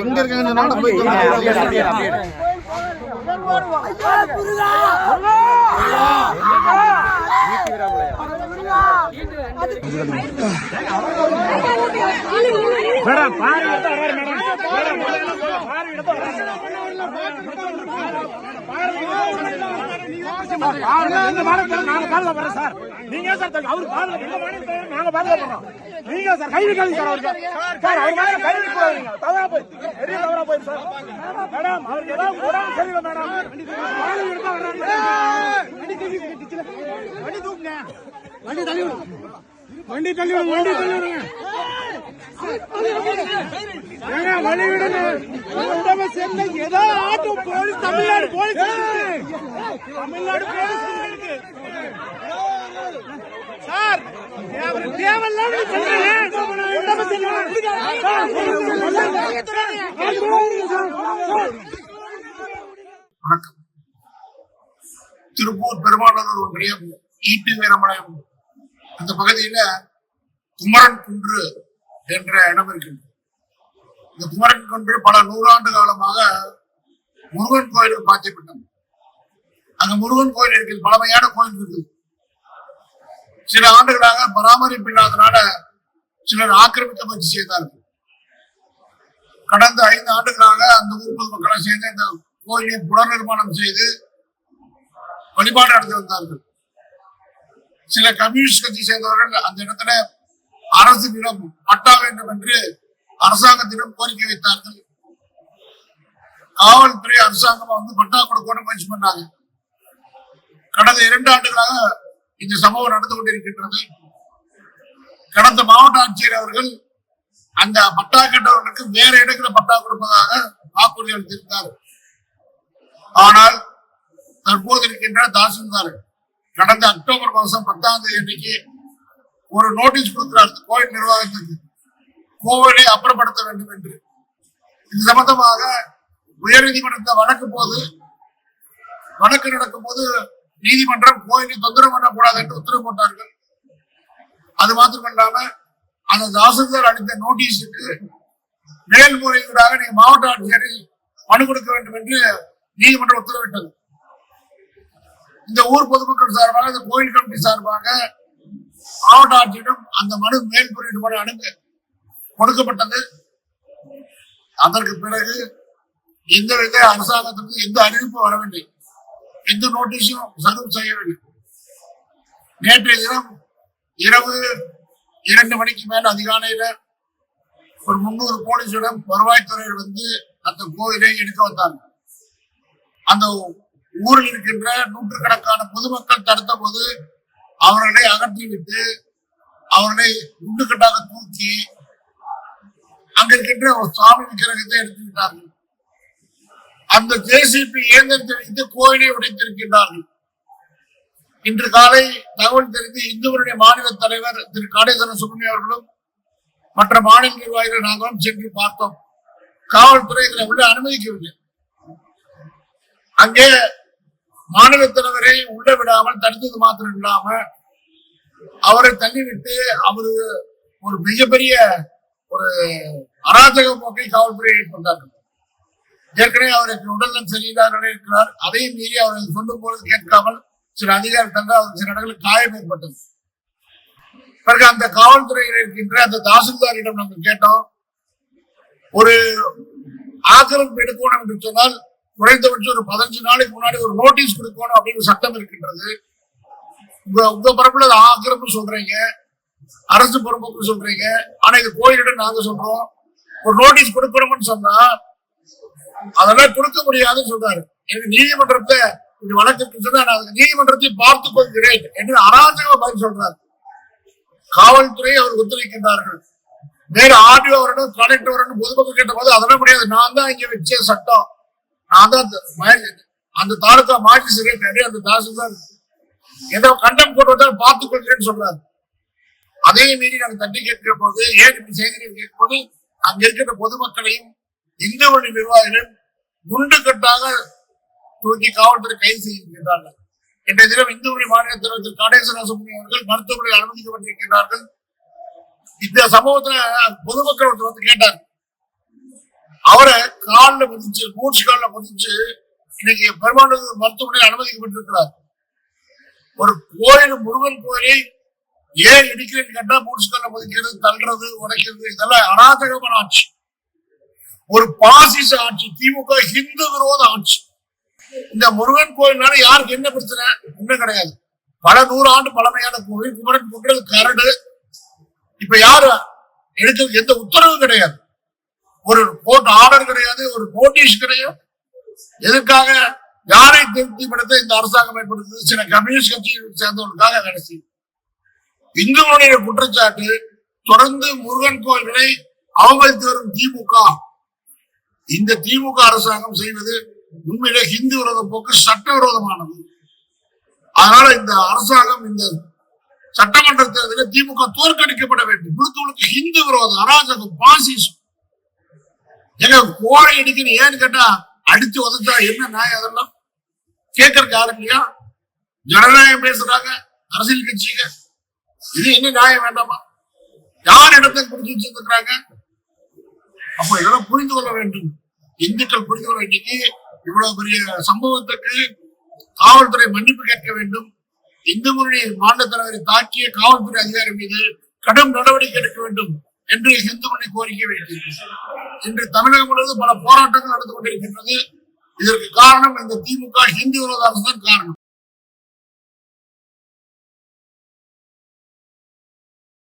எங்க இருக்காங்கன்னு போய் சொல்லுவோம். எங்க மாநிலத்துல நாங்க பாதுகாப்புறோம் சார் நீங்க சார் அவரு பாதுகாப்பு எங்க மாநிலத்துல நாங்க பாதுகாப்புறோம் நீங்க சார் கைது காலி சார் அவருக்கு சார் அவர் மேல கைது கூடாதீங்க தவறா போய் பெரிய தவறா போய் சார் மேடம் அவருக்கு ஏதாவது உடம்பு சரியில்லை மேடம் மாநிலம் எடுத்தா வர்றாங்க. வண்டி தள்ளி விடுங்க வண்டி தள்ளி விடுங்க வண்டி தள்ளி விடுங்க ஏங்க, வழி ஏதோ police Tamil Nadu police Tamil Nadu police sir தேவையில்லாம வணக்கம் திருப்பூர் பெருமாநல்லூர் ஒன்றியம் ஈட்டு வீரமலையம் அந்த பகுதியில குமரன் குன்று என்ற இடம் இருக்கின்றது. இந்த குமரன் கொண்டு பல நூறாண்டு காலமாக முருகன் கோயிலுக்கு பாத்தியப்பட்டது அங்க முருகன் கோயில் இருக்குது பழமையான கோயில் இருக்குது. சில ஆண்டுகளாக பராமரிப்பு இல்லாதனால சிலர் ஆக்கிரமிக்க முயற்சி செய்தார்கள். கடந்த ஐந்து ஆண்டுகளாக அந்த ஊர் பொதுமக்களை சேர்ந்து அந்த கோயிலை புனர் நிர்மாணம் செய்து வழிபாடு நடத்தி வந்தார்கள். சில கம்யூனிஸ்ட் கட்சி சேர்ந்தவர்கள் அந்த இடத்துல அரசிடம் பட்டா வேண்டும் என்று அரசாங்கத்திடம் கோரிக்கை வைத்தார்கள். காவல்துறை அரசாங்கம் வந்து பட்டா கொடுக்கணும் முயற்சி பண்ணாங்க. கடந்த இரண்டு ஆண்டுகளாக இந்த சம்பவம் நடந்து கொண்டிருக்கின்றது. கடந்த மாவட்ட ஆட்சியர் அவர்கள் அந்த பட்டா கேட்டவர்களுக்கு வேற இடத்துல பட்டா கொடுப்பதாக வாக்குறுதி அளித்திருந்தார். ஆனால் தற்போது இருக்கின்ற தாசில்தார் கடந்த அக்டோபர் மாதம் பத்தாம் தேதி அன்னைக்கு ஒரு நோட்டீஸ் கொடுக்கிறார் கோயில் நிர்வாகத்துக்கு கோவிலை அப்புறப்படுத்த வேண்டும் என்று. இது சம்பந்தமாக உயர்நீதிமன்றத்தை வழக்கு போது வழக்கு நடக்கும் போது நீதிமன்றம் கோயிலை தொந்தரவு பண்ணக்கூடாது என்று உத்தரவு போட்டார்கள். அது மாத்திரமல்லாம அந்த தாசில்தார் அளித்த நோட்டீஸுக்கு மேல்முறையீடாக நீங்க மாவட்ட ஆட்சியரை மனு கொடுக்க வேண்டும் என்று நீதிமன்றம் உத்தரவிட்டது. இந்த ஊர் பொதுமக்கள் சார்பாக இந்த கோயில் கமிட்டி சார்பாக மாவட்ட ஆட்சியிடம் அந்த மனு மேல்முறையீடு மனு அனுப்பி கொடுக்கப்பட்டது. அதற்கு பிறகு எந்த வித அரசாங்கத்திற்கு எந்த அறிவிப்பும் வரவில்லை. எந்த நோட்டீஸும் சர்வ் செய்யவில்லை. நேற்றைய தினம் இரவு இரண்டு மணிக்கு மேல அதிகாலையில ஒரு முன்னூறு போலீஸிடம் வருவாய்த்துறையில் வந்து அந்த கோவிலை எடுக்க வந்தாங்க. அந்த ஊரில் இருக்கின்ற நூற்றுக்கணக்கான பொதுமக்கள் தடுத்த போது அவர்களை அகற்றிவிட்டு அவர்களை குண்டுக்கட்டாக தூக்கி அங்க இருக்கின்ற ஒரு சாமி விக்கிரகத்தை எடுத்து விட்டார்கள். அந்த ஜேசிபி இயந்திரத்தை வைத்து கோயிலை உடைத்திருக்கின்றார்கள். இன்று காலை தகவல் தெரிந்து இந்துவருடைய மாநில தலைவர் திரு காடேஸ்வரன் சுப்ரமணியம் அவர்களும் மற்ற மாநில நிர்வாகிகள் நாங்களும் சென்று பார்த்தோம். காவல்துறை இதில் உள்ள அனுமதிக்கவில்லை. அங்கே மாநில தலைவரை உள்ள விடாமல் தடுத்தது மாத்திரம் இல்லாம அவரை தள்ளிவிட்டு அவரு ஒரு மிகப்பெரிய ஒரு அராஜக போக்கை காவல்துறை கொண்டார்கள் ஏற்கனவே அவருக்கு உடல்நலம் சரியில்லாத இருக்கிறார். அதையும் மீறி அவரை சொல்லும் பொழுது கேட்காமல் சில அதிகாரிகள் அவருக்கு சில இடங்களில் காயம் ஏற்பட்டது. பிறகு அந்த காவல்துறையில் இருக்கின்ற அந்த தாசில்தாரிடம் நாங்கள் கேட்டோம் ஒரு ஆக்கிரமிப்பு எடுக்கணும் என்று சொன்னால் குறைந்தபட்சம் ஒரு பதினஞ்சு நாளைக்கு முன்னாடி ஒரு நோட்டீஸ் கொடுக்கணும் அப்படின்னு சட்டம் இருக்கின்றது. உங்க உங்க பரப்புல அது ஆக்கிரமிப்பு சொல்றீங்க. அரசு பொறுப்புக்கு சொல்றீங்க. ஆனா இது கோயிலிட நாங்க சொல்றோம். ஒரு நோட்டீஸ் கொடுக்கணும்னு சொன்னா அதெல்லாம் கொடுக்க முடியாதுன்னு சொல்றாரு. எனக்கு நீதிமன்றத்தை இது வழக்கிற்கு சொன்னா நான் அந்த நீதிமன்றத்தை பார்த்து கொள்கிறேன் என்று அராஜக பதில் சொல்றாரு. காவல்துறை அவர் ஒத்துழைக்கின்றார்கள். வேற ஆர்டிஓ வரணும் கலெக்டர் வரணும் பொதுமக்கள் கேட்ட போது அதெல்லாம் முடியாது. நான் தான் இங்க வச்ச சட்டம். நான் தான் அந்த அந்த தாலுகா மாஜி செக்ரட்டரி அந்த தாசில்தார் ஏதோ கண்டம் போட்டு பார்த்துக் கொள்கிறேன்னு சொல்றாரு. அதே மீறி நாங்கள் தட்டி கேட்கிற போது ஏன் இப்படி செய்கிறீர்கள் கேட்கும் அங்க இருக்கிற பொதுமக்களையும் இந்து வழி நிர்வாகிகள் குண்டு கட்டாக தூக்கி காவல்துறை கைது செய்திருக்கிறார்கள் இன்றைய தினம் இந்து வழி மாநில தலைவர் திரு காடேஸ்வர அவர்கள் மருத்துவமனையில் அனுமதிக்கப்பட்டிருக்கிறார்கள் இந்த சம்பவத்துல பொதுமக்கள் ஒருத்தர் வந்து கேட்டார். கால்ல பதிச்சு மூச்சு கால்ல பதிச்சு இன்னைக்கு பெருமாநல்லூர் மருத்துவமனையில் அனுமதிக்கப்பட்டிருக்கிறார். ஒரு கோயில் முருகன் கோயிலை ஏன் இடிக்கிறேன்னு கேட்டா மூச்சு கால்ல குதிக்கிறது தள்ளுறது உடைக்கிறது இதெல்லாம் அராஜகமான ஆட்சி. ஒரு பாசிச ஆட்சி திமுக ஹிந்து விரோத ஆட்சி. இந்த முருகன் கோயில்னால யாருக்கு என்ன பிரச்சனை? ஒண்ணும் கிடையாது. பல நூறு ஆண்டு பழமையான கோவில் குமரன் குன்றது கரடு. இப்ப யாரு? எடுக்கிறது எந்த உத்தரவும் கிடையாது. ஒரு கோர்ட் ஆர்டர் கிடையாது ஒரு நோட்டீஸ் கிடையாது. எதுக்காக யாரை திருப்திப்படுத்த இந்த அரசாங்கம் ஏற்படுத்தது? சில கம்யூனிஸ்ட் கட்சியை சேர்ந்தவர்களுக்காக கடைசி. இந்துக்களுடைய குற்றச்சாட்டு தொடர்ந்து முருகன் கோயில்களை அவமதித்து வரும் திமுக. இந்த திமுக அரசாங்கம் செய்வது உண்மையிலே ஹிந்து விரோத போக்கு சட்ட விரோதமானது அதனால இந்த அரசாங்கம் இந்த சட்டமன்ற தேர்தலில் திமுக தோற்கடிக்கப்பட வேண்டும். முழுக்க முழுக்க ஹிந்து விரோதம் அராஜகம் பாசிசம். ஏங்க கோழை அடிக்கணும் ஏன்னு கேட்டா அடிச்சு உதச்சா என்ன நியாயம் அதெல்லாம்? கேட்கறதுக்கு யாரும் இல்லையா? ஜனநாயகம் பேசுறாங்க அரசியல் கட்சிங்க. இது என்ன நியாயம் வேண்டாமா? யார் இடத்தை பிடிச்சி வச்சிருக்கிறாங்க? அப்ப இதெல்லாம் புரிந்து கொள்ள வேண்டும். இந்துக்கள் புரிந்து கொள்ள இன்னைக்கு இவ்வளவு பெரிய சம்பவத்துக்கு காவல்துறை மன்னிப்பு கேட்க வேண்டும். இந்து முன்னணி மாநில தலைவரை தாக்கிய காவல்துறை அதிகாரி மீது கடும் நடவடிக்கை எடுக்க வேண்டும். என்று இந்து கோரிக்கை வைத்திருக்கிறது இன்று தமிழகம் முழுவதும் பல போராட்டங்கள் நடந்து கொண்டிருக்கின்றது. இதற்கு காரணம் இந்த திமுக ஹிந்தி விரோத அரசு தான் காரணம்.